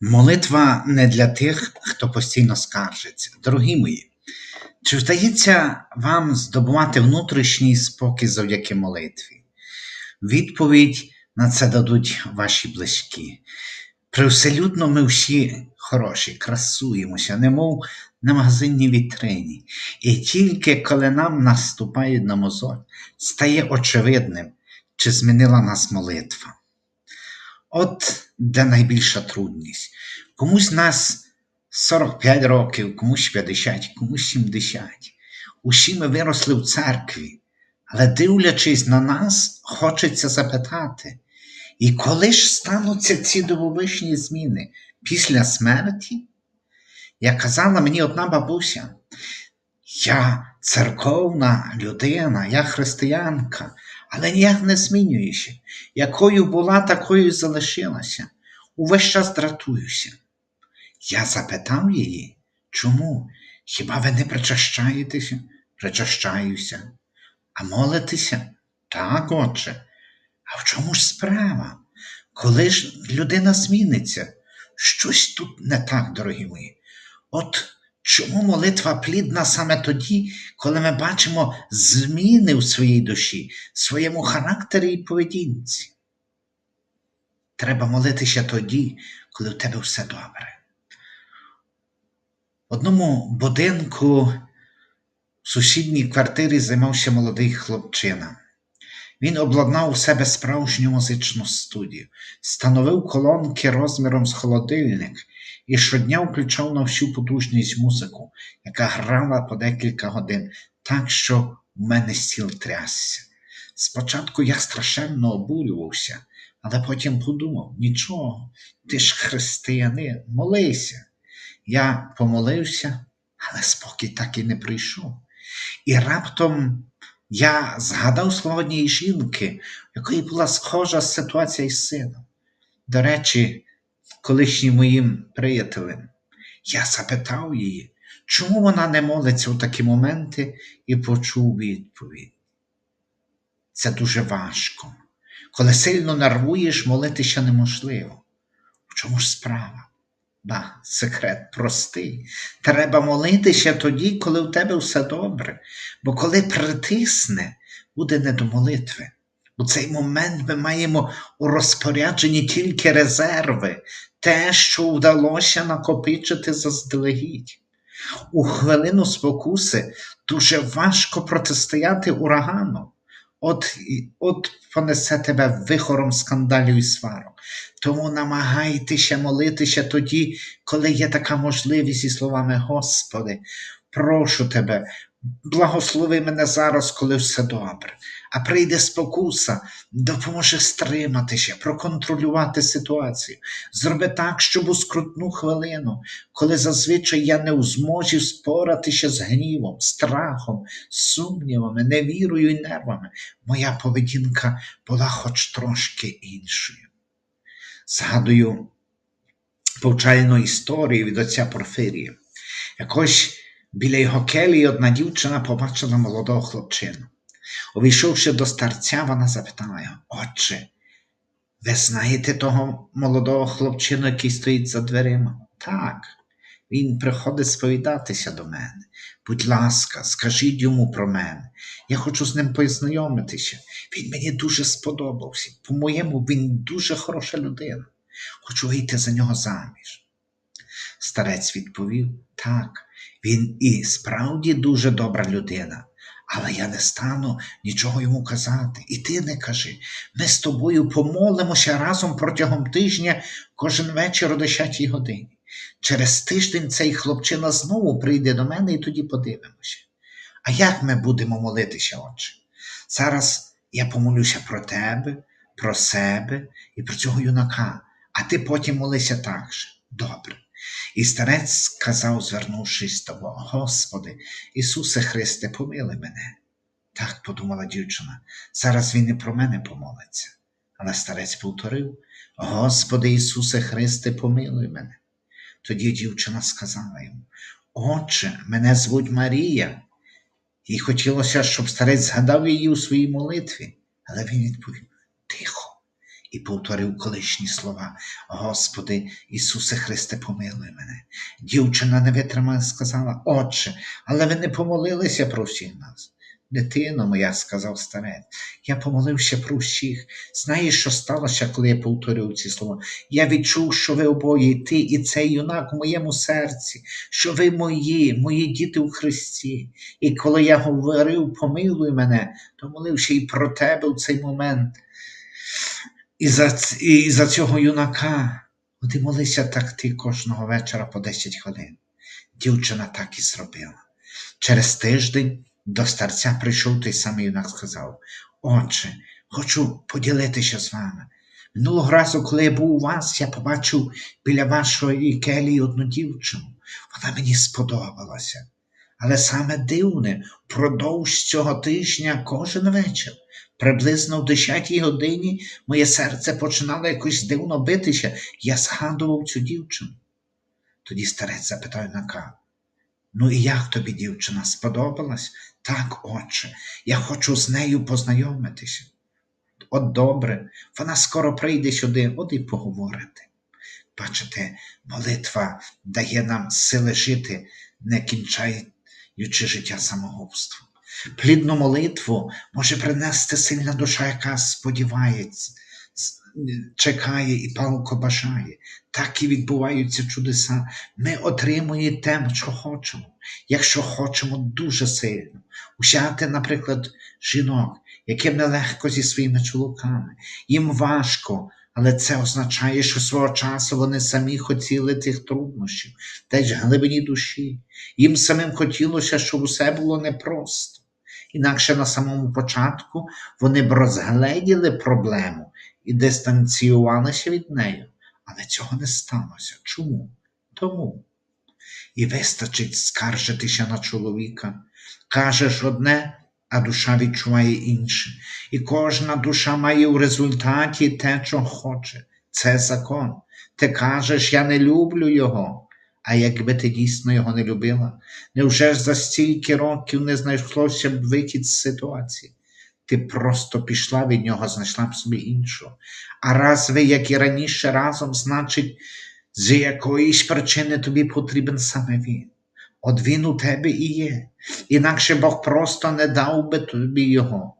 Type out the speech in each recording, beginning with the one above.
Молитва не для тих, хто постійно скаржиться. Дорогі мої, чи вдається вам здобувати внутрішній спокій завдяки молитві? Відповідь на це дадуть ваші близькі. Привселюдно ми всі хороші, красуємося, немов на магазинній вітрині. І тільки коли нам наступають на мозоль, стає очевидним, чи змінила нас молитва. От де найбільша трудність. Комусь нас 45 років, комусь 50, комусь 70. Усі ми виросли в церкві, але дивлячись на нас, хочеться запитати, і коли ж стануться ці дивовижні зміни після смерті? Як казала мені одна бабуся, я церковна людина, я християнка, але ніяк не змінююся. Якою була, такою залишилася. Увесь час дратуюся. Я запитав її, чому? Хіба ви не причащаєтеся? Причащаюся. А молитеся? Так, отче. А в чому ж справа? Коли ж людина зміниться? Щось тут не так, дорогі мої. От чому молитва плідна саме тоді, коли ми бачимо зміни в своїй душі, своєму характері і поведінці? Треба молитися тоді, коли в тебе все добре. В одному будинку в сусідній квартирі займався молодий хлопчина. Він обладнав у себе справжню музичну студію, становив колонки розміром з холодильник і щодня включав на всю потужність музику, яка грала по декілька годин, так що в мене стіл трясся. Спочатку я страшенно обурювався, але потім подумав: нічого, ти ж християнин, молися. Я помолився, але спокій так і не прийшов. І раптом я згадав слова однієї жінки, в якої була схожа ситуація із сином. До речі, колишнім моїм приятелем, я запитав її, чому вона не молиться у такі моменти, і почув відповідь. Це дуже важко. Коли сильно нервуєш, молитися неможливо. В чому ж справа? Ба, секрет простий. Треба молитися тоді, коли у тебе все добре, бо коли притисне, буде не до молитви. У цей момент ми маємо у розпорядженні тільки резерви, те, що вдалося накопичити заздалегідь. У хвилину спокуси дуже важко протистояти урагану. От, от понесе тебе вихором скандалів і сварок. Тому намагайтеся молитися тоді, коли є така можливість і словами Господи, прошу тебе, благослови мене зараз, коли все добре. А прийде спокуса, допоможе стриматися, проконтролювати ситуацію. Зроби так, щоб у скрутну хвилину, коли зазвичай я не у зможі споратися з гнівом, страхом, сумнівами, невірою і нервами, моя поведінка була хоч трошки іншою. Згадую повчальну історію від отця Порфирія. Якось біля його келії одна дівчина побачила молодого хлопчину. Увійшовши до старця, вона запитала його, Отче, ви знаєте того молодого хлопчину, який стоїть за дверима? Так, він приходить сповідатися до мене. Будь ласка, скажіть йому про мене. Я хочу з ним познайомитися. Він мені дуже сподобався. По-моєму, він дуже хороша людина. Хочу вийти за нього заміж. Старець відповів: так, він і справді дуже добра людина, але я не стану нічого йому казати. І ти не кажи. Ми з тобою помолимося разом протягом тижня кожен вечір о 10 годині. Через тиждень цей хлопчина знову прийде до мене і тоді подивимося. А як ми будемо молитися, отче? Зараз я помолюся про тебе, про себе і про цього юнака, а ти потім молися так же. Добре. І старець сказав, звернувшись до Бога, Господи, Ісусе Христе, помили мене. Так подумала дівчина, зараз він і про мене помолиться. Але старець повторив: Господи Ісусе Христе, помилуй мене. Тоді дівчина сказала йому: Отче, мене звуть Марія. Їй хотілося, щоб старець згадав її у своїй молитві, але він відповів: Тихо, і повторив колишні слова Господи Ісусе Христе, помилуй мене. Дівчина не витримала і сказала, Отче, але ви не помолилися про всіх нас. Дитино моя, сказав старець, я помолився про всіх. Знаєш, що сталося, коли я повторював ці слова? Я відчув, що ви обоє, і ти, і цей юнак у моєму серці, що ви мої, мої діти у Христі. І коли я говорив, помилуй мене, то молився і про тебе в цей момент. І за, і за цього юнака. І молися так ти кожного вечора по 10 хвилин. Дівчина так і зробила. Через тиждень до старця прийшов той самий юнак сказав: Отче, хочу поділитися з вами. Минулого разу, коли я був у вас, я побачив біля вашої келії одну дівчину. Вона мені сподобалася. Але саме дивне, впродовж цього тижня кожен вечір, приблизно в 10 годині, моє серце починало якось дивно битися, я згадував цю дівчину. Тоді старець запитав юнака, Ну і як тобі, дівчина, сподобалась? Так, отче, я хочу з нею познайомитися. От добре, вона скоро прийде сюди, от і поговорити. Бачите, молитва дає нам сили жити, не кінчаючи життя самогубством. Плідну молитву може принести сильна душа, яка сподівається, чекає і палко бажає. Так і відбуваються чудеса. Ми отримуємо те, що хочемо, якщо хочемо дуже сильно. Взяти, наприклад, жінок, яким нелегко зі своїми чоловіками, їм важко, але це означає, що свого часу вони самі хотіли цих труднощів, десь глибині душі. Їм самим хотілося, щоб усе було непросто. Інакше на самому початку вони б розгледіли проблему і дистанціювалися від неї. Але цього не сталося. Чому? Тому. І вистачить скаржитися на чоловіка. Кажеш одне, а душа відчуває інше. І кожна душа має в результаті те, що хоче. Це закон. Ти кажеш, я не люблю його. А якби ти дійсно його не любила, невже ж за стільки років не знайшлося б вихід з ситуації? Ти просто пішла від нього, знайшла б собі іншого. А раз ви, як і раніше, разом, значить, з якоїсь причини тобі потрібен саме він. От він у тебе і є. Інакше Бог просто не дав би тобі його.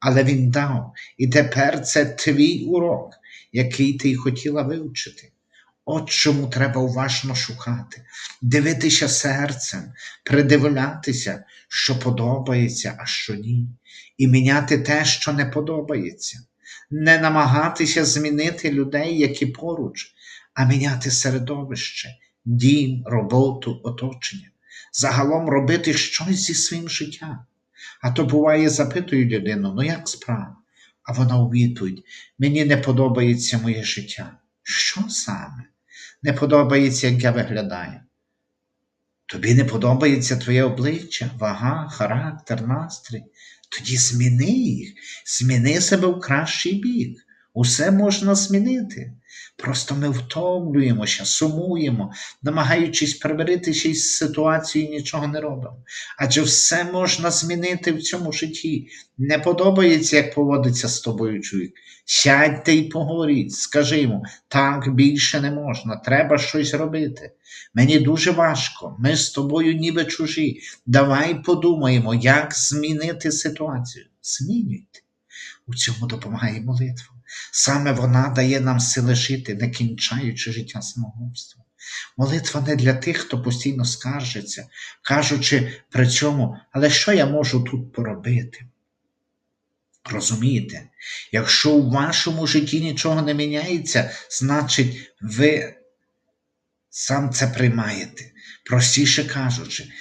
Але він дав. І тепер це твій урок, який ти хотіла вивчити. От чому треба уважно шукати, дивитися серцем, придивлятися, що подобається, а що ні, і міняти те, що не подобається, не намагатися змінити людей, які поруч, а міняти середовище, дім, роботу, оточення, загалом робити щось зі своїм життям. А то буває, запитують людину, ну як справа? А вона у відповідь, мені не подобається моє життя. Що саме? Не подобається, як я виглядаю. Тобі не подобається твоє обличчя, вага, характер, настрій. Тоді зміни їх, зміни себе в кращий бік. Усе можна змінити. Просто ми втомлюємося, сумуємо, намагаючись примиритися із ситуацією, нічого не робимо. Адже все можна змінити в цьому житті. Не подобається, як поводиться з тобою чоловік. Сядьте і поговоріть, скажи йому, так більше не можна, треба щось робити. Мені дуже важко, ми з тобою ніби чужі. Давай подумаємо, як змінити ситуацію. Змінюйте. У цьому допомагає молитва. Саме вона дає нам сили жити, не кінчаючи життя самогубством. Молитва не для тих, хто постійно скаржиться, кажучи при цьому, але що я можу тут поробити? Розумієте, якщо у вашому житті нічого не міняється, значить ви сам це приймаєте. Простіше кажучи,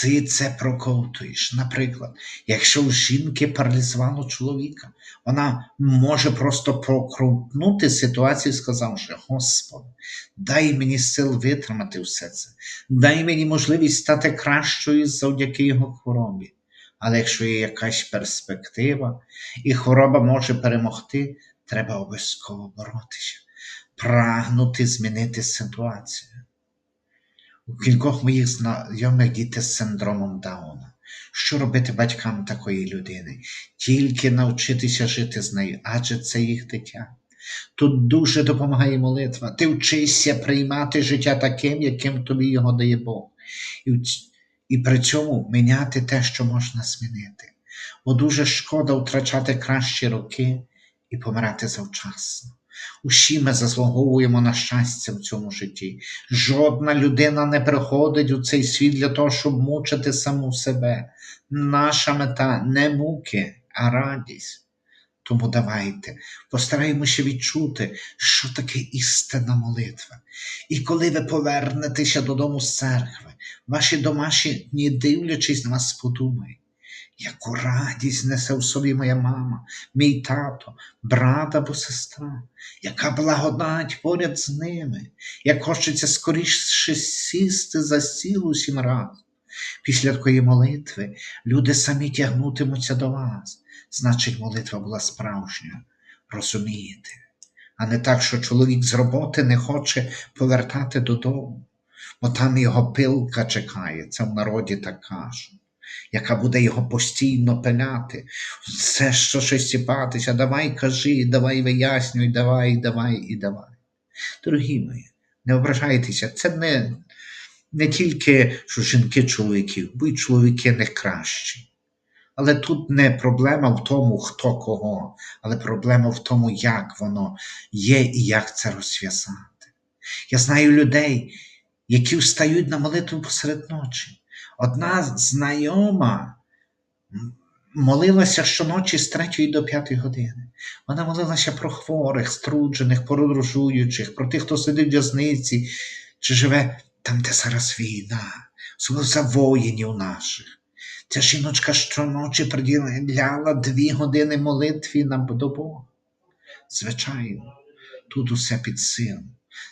ти це проковтуєш. Наприклад, якщо у жінки паралізувало чоловіка, вона може просто прокрутнути ситуацію, сказавши: Господи, дай мені сил витримати все це, дай мені можливість стати кращою завдяки його хворобі. Але якщо є якась перспектива, і хвороба може перемогти, треба обов'язково боротися, прагнути змінити ситуацію. У кількох моїх знайомих діти з синдромом Дауна. Що робити батькам такої людини? Тільки навчитися жити з нею, адже це їх дитя. Тут дуже допомагає молитва. Ти вчишся приймати життя таким, яким тобі його дає Бог. І, і при цьому міняти те, що можна змінити. Бо дуже шкода втрачати кращі роки і помирати завчасно. Усі ми заслуговуємо на щастя в цьому житті. Жодна людина не приходить у цей світ для того, щоб мучити саму себе. Наша мета не муки, а радість. Тому давайте постараємося відчути, що таке істинна молитва. І коли ви повернетеся додому з церкви, ваші домашні, не дивлячись на вас, подумають, яку радість несе в собі моя мама, мій тато, брат або сестра, яка благодать поряд з ними, як хочеться скоріше сісти за стіл усім разом. Після такої молитви люди самі тягнутимуться до вас. Значить, молитва була справжня. Розумієте? А не так, що чоловік з роботи не хоче повертати додому, бо там його пилка чекає, це в народі так кажуть, яка буде його постійно пиляти, все, що щось сіпатися, давай кажи, давай вияснюй, давай, давай і давай. Дорогі мої, не ображайтеся, це не, не тільки що жінки чоловіків, бо й чоловіки не кращі. Але тут не проблема в тому, хто кого, але проблема в тому, як воно є і як це розв'язати. Я знаю людей, які встають на молитву посеред ночі. Одна знайома молилася щоночі з 3 до 5 години. Вона молилася про хворих, струджених, подорожуючих, про тих, хто сидить в в'язниці, чи живе там, де зараз війна, особливо за воїнів наших. Ця жіночка щоночі приділяла дві години молитві на до Бога. Звичайно, тут усе під силу.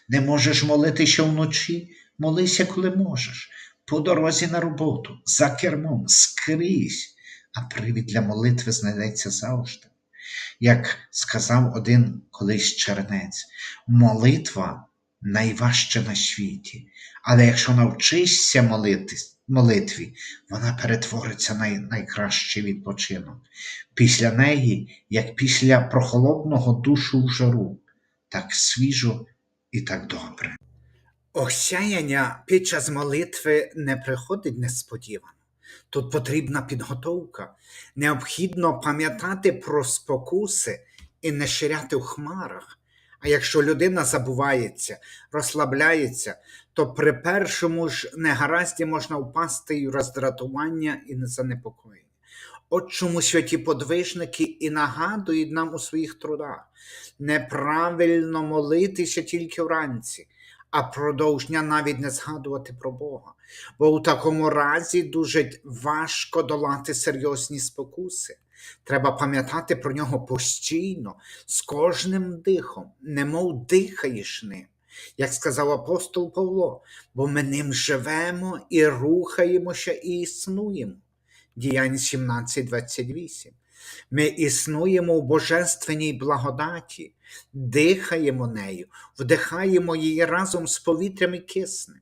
Не можеш молитися вночі, молися, коли можеш. По дорозі на роботу, за кермом, скрізь, а привід для молитви знайдеться завжди. Як сказав один колись чернець, молитва найважча на світі, але якщо навчишся молитись, молитві, вона перетвориться на найкращий відпочинок. Після неї, як після прохолодного душу в жару, так свіжо і так добре. Осяяння під час молитви не приходить несподівано. Тут потрібна підготовка. Необхідно пам'ятати про спокуси і не ширяти в хмарах. А якщо людина забувається, розслабляється, то при першому ж негаразді можна впасти і в роздратування і занепокоєння. От чому святі подвижники і нагадують нам у своїх трудах неправильно молитися тільки вранці, а продовж дня навіть не згадувати про Бога. Бо у такому разі дуже важко долати серйозні спокуси. Треба пам'ятати про нього постійно, з кожним дихом, немов дихаєш ним. Як сказав апостол Павло, бо ми ним живемо і рухаємося і існуємо. Діянь 17.28. Ми існуємо в божественній благодаті, дихаємо нею, вдихаємо її разом з повітрям і киснем.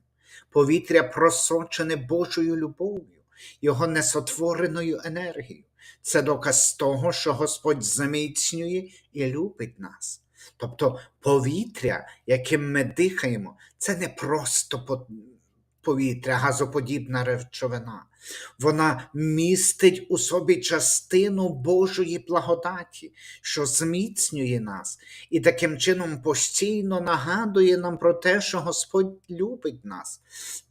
Повітря просочене Божою любов'ю, Його несотвореною енергією. Це доказ того, що Господь заміцнює і любить нас. Тобто повітря, яким ми дихаємо, це не просто повітря, газоподібна речовина. Вона містить у собі частину Божої благодаті, що зміцнює нас, і таким чином постійно нагадує нам про те, що Господь любить нас,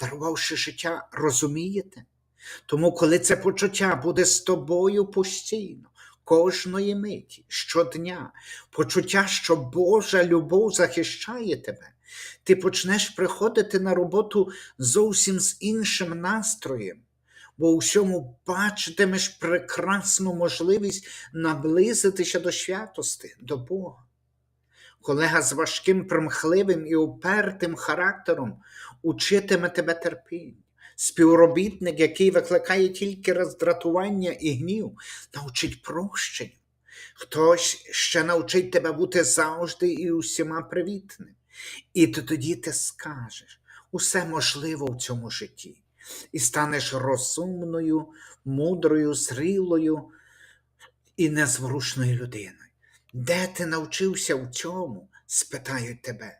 дарувавши життя, розумієте? Тому, коли це почуття буде з тобою постійно, кожної миті, щодня, почуття, що Божа любов захищає тебе, ти почнеш приходити на роботу зовсім з іншим настроєм, бо у всьому бачитимеш прекрасну можливість наблизитися до святости, до Бога. Колега з важким, примхливим і упертим характером учитиме тебе терпінню. Співробітник, який викликає тільки роздратування і гнів, навчить прощенню. Хтось ще навчить тебе бути завжди і усіма привітним. І то тоді ти скажеш, усе можливо в цьому житті, і станеш розумною, мудрою, зрілою і незворушною людиною. Де ти навчився в цьому? спитають тебе.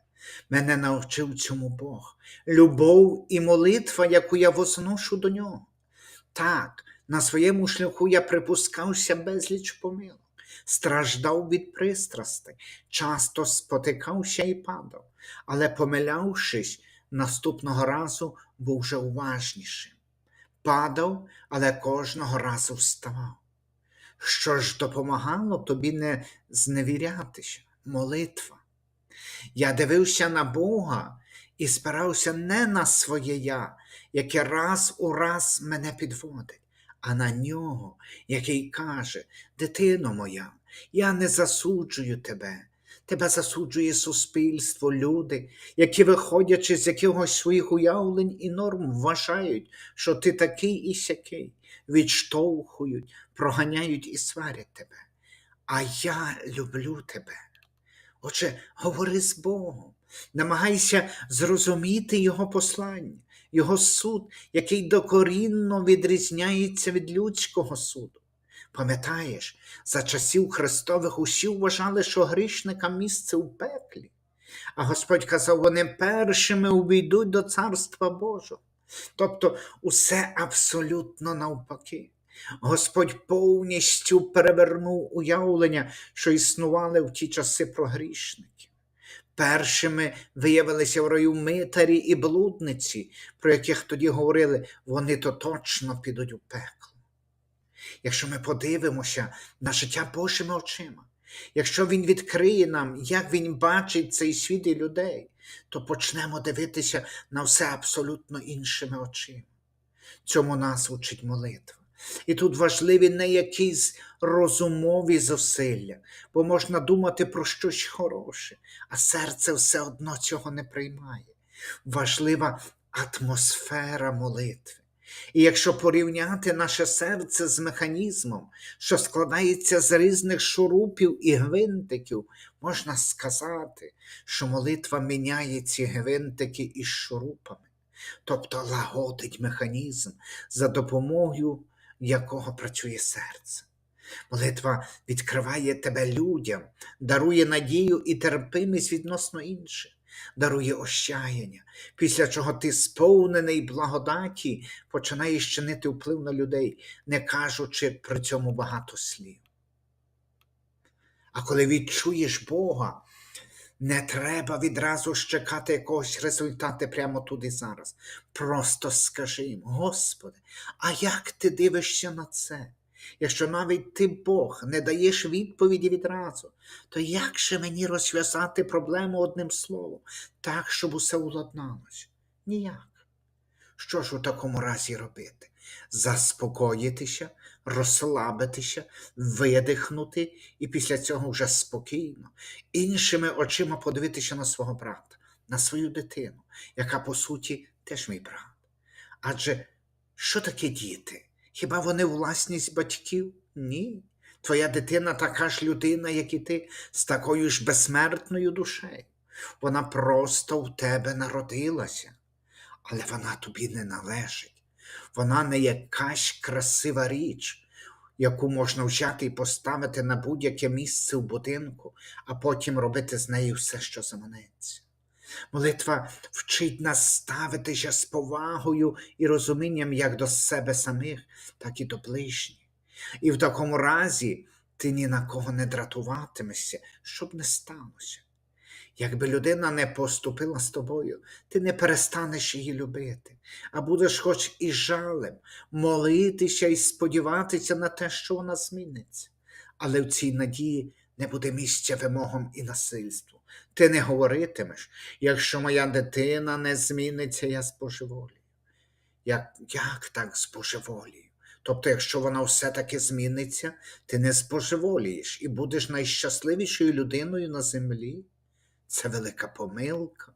Мене навчив цьому Бог. Любов і молитва, яку я возношу до нього. Так, на своєму шляху я припускався безліч помилок, страждав від пристрастей, часто спотикався і падав, але, помилявшись, наступного разу був вже уважнішим. Падав, але кожного разу вставав. Що ж допомагало тобі не зневірятися? Молитва. Я дивився на Бога і спирався не на своє я, яке раз у раз мене підводить, а на нього, який каже: Дитино моя, я не засуджую тебе. Тебе засуджує суспільство, люди, які, виходячи з якихось своїх уявлень і норм, вважають, що ти такий і сякий, відштовхують, проганяють і сварять тебе. А я люблю тебе. Отже, говори з Богом, намагайся зрозуміти Його послання, Його суд, який докорінно відрізняється від людського суду. Пам'ятаєш, за часів Христових усі вважали, що грішникам місце у пеклі, а Господь казав, вони першими увійдуть до Царства Божого. Тобто усе абсолютно навпаки. Господь повністю перевернув уявлення, що існували в ті часи про грішників. Першими виявилися в раю митарі і блудниці, про яких тоді говорили, вони то точно підуть у пекло. Якщо ми подивимося на життя Божими очима, якщо Він відкриє нам, як Він бачить цей світ і людей, то почнемо дивитися на все абсолютно іншими очима. Цьому нас учить молитва. І тут важливі не якісь розумові зусилля, бо можна думати про щось хороше, а серце все одно цього не приймає. Важлива атмосфера молитви. І якщо порівняти наше серце з механізмом, що складається з різних шурупів і гвинтиків, можна сказати, що молитва міняє ці гвинтики із шурупами, тобто лагодить механізм, за допомогою якого працює серце. Молитва відкриває тебе людям, дарує надію і терпимість відносно інших, дарує ощаяння, після чого ти, сповнений благодаті, починаєш чинити вплив на людей, не кажучи при цьому багато слів. А коли відчуєш Бога, не треба відразу чекати якогось результату прямо тут і зараз. Просто скажи їм, Господи, а як ти дивишся на це? Якщо навіть ти Бог не даєш відповіді відразу, то як же мені розв'язати проблему одним словом, так, щоб усе уладналося? Ніяк. Що ж у такому разі робити? Заспокоїтися, розслабитися, видихнути і після цього вже спокійно, іншими очима подивитися на свого брата, на свою дитину, яка по суті теж мій брат. Адже що таке діти? Хіба вони власність батьків? Ні. Твоя дитина така ж людина, як і ти, з такою ж безсмертною душею. Вона просто в тебе народилася, але вона тобі не належить. Вона не якась красива річ, яку можна взяти і поставити на будь-яке місце в будинку, а потім робити з нею все, що заманеться. Молитва вчить нас ставитися з повагою і розумінням як до себе самих, так і до ближніх. І в такому разі ти ні на кого не дратуватимешся, щоб не сталося. Якби людина не поступила з тобою, ти не перестанеш її любити, а будеш хоч і жалем молитися і сподіватися на те, що вона зміниться. Але в цій надії не буде місця вимогам і насильству. Ти не говоритимеш, якщо моя дитина не зміниться, я збожеволію. Як, як так збожеволію? Тобто, якщо вона все-таки зміниться, ти не збожеволієш і будеш найщасливішою людиною на землі. Це велика помилка.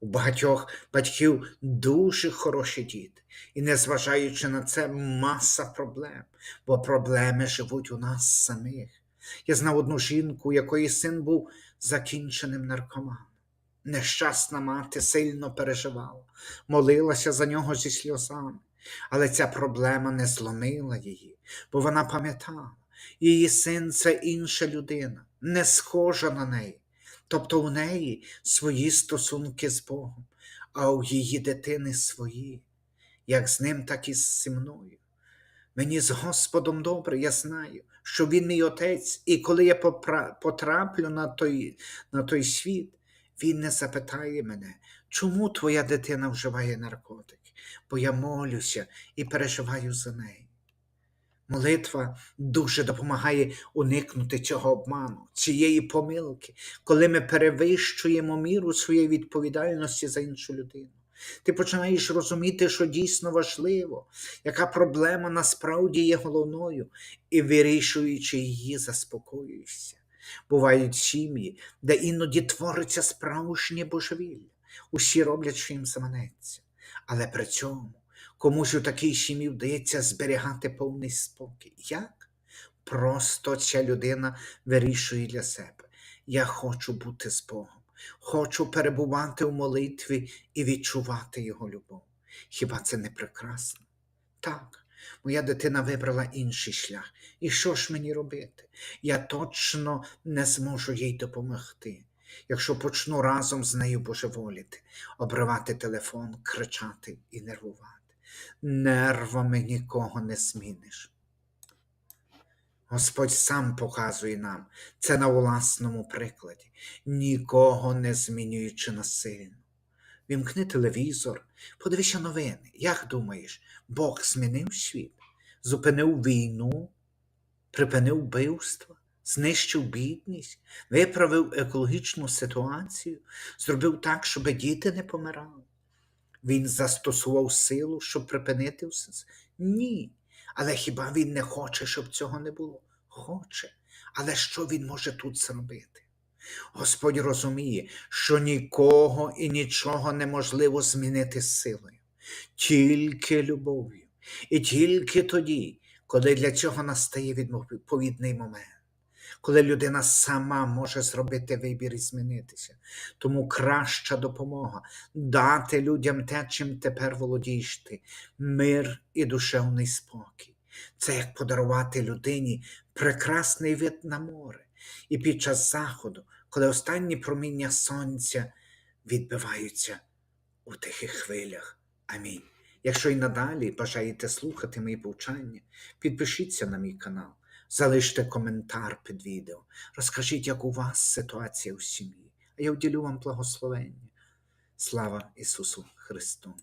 У багатьох батьків дуже хороші діти, і незважаючи на це, маса проблем, бо проблеми живуть у нас самих. Я знав одну жінку, у якої син був закінченим наркоманом. Нещасна мати сильно переживала, молилася за нього зі сльозами, але ця проблема не зломила її, бо вона пам'ятала, її син це інша людина, не схожа на неї. Тобто у неї свої стосунки з Богом, а у її дитини свої, як з ним, так і зі мною. Мені з Господом добре, я знаю, що Він мій отець, і коли я потраплю на той, на той світ, Він не запитає мене, чому твоя дитина вживає наркотики, бо я молюся і переживаю за неї. Молитва дуже допомагає уникнути цього обману, цієї помилки, коли ми перевищуємо міру своєї відповідальності за іншу людину. Ти починаєш розуміти, що дійсно важливо, яка проблема насправді є головною, і вирішуючи її, заспокоюєшся. Бувають сім'ї, де іноді твориться справжнє божевілля. Усі роблять, що їм заманеться. Але при цьому комусь у такій сім'ї вдається зберігати повний спокій. Як? Просто ця людина вирішує для себе. Я хочу бути з Богом, хочу перебувати в молитві і відчувати Його любов. Хіба це не прекрасно? Так, моя дитина вибрала інший шлях. І що ж мені робити? Я точно не зможу їй допомогти. Якщо почну разом з нею божеволіти, обривати телефон, кричати і нервувати. Нервами нікого не зміниш. Господь сам показує нам це на власному прикладі, нікого не змінюючи насильно. Вімкни телевізор, подивися новини. Як думаєш, Бог змінив світ, зупинив війну, припинив вбивства, знищив бідність, виправив екологічну ситуацію, зробив так, щоб діти не помирали. Він застосував силу, щоб припинити все це? Ні. Але хіба він не хоче, щоб цього не було? Хоче. Але що він може тут зробити? Господь розуміє, що нікого і нічого неможливо змінити силою, тільки любов'ю. І тільки тоді, коли для цього настає відповідний момент, коли людина сама може зробити вибір і змінитися. Тому краща допомога дати людям те, чим тепер володієш ти мир і душевний спокій. Це як подарувати людині прекрасний вид на море. І під час заходу, коли останні проміння сонця відбиваються у тихих хвилях. Амінь. Якщо й надалі бажаєте слухати мої повчання, підпишіться на мій канал, залиште коментар під відео, розкажіть, як у вас ситуація у сім'ї, а я вділю вам благословення. Слава Ісусу Христу!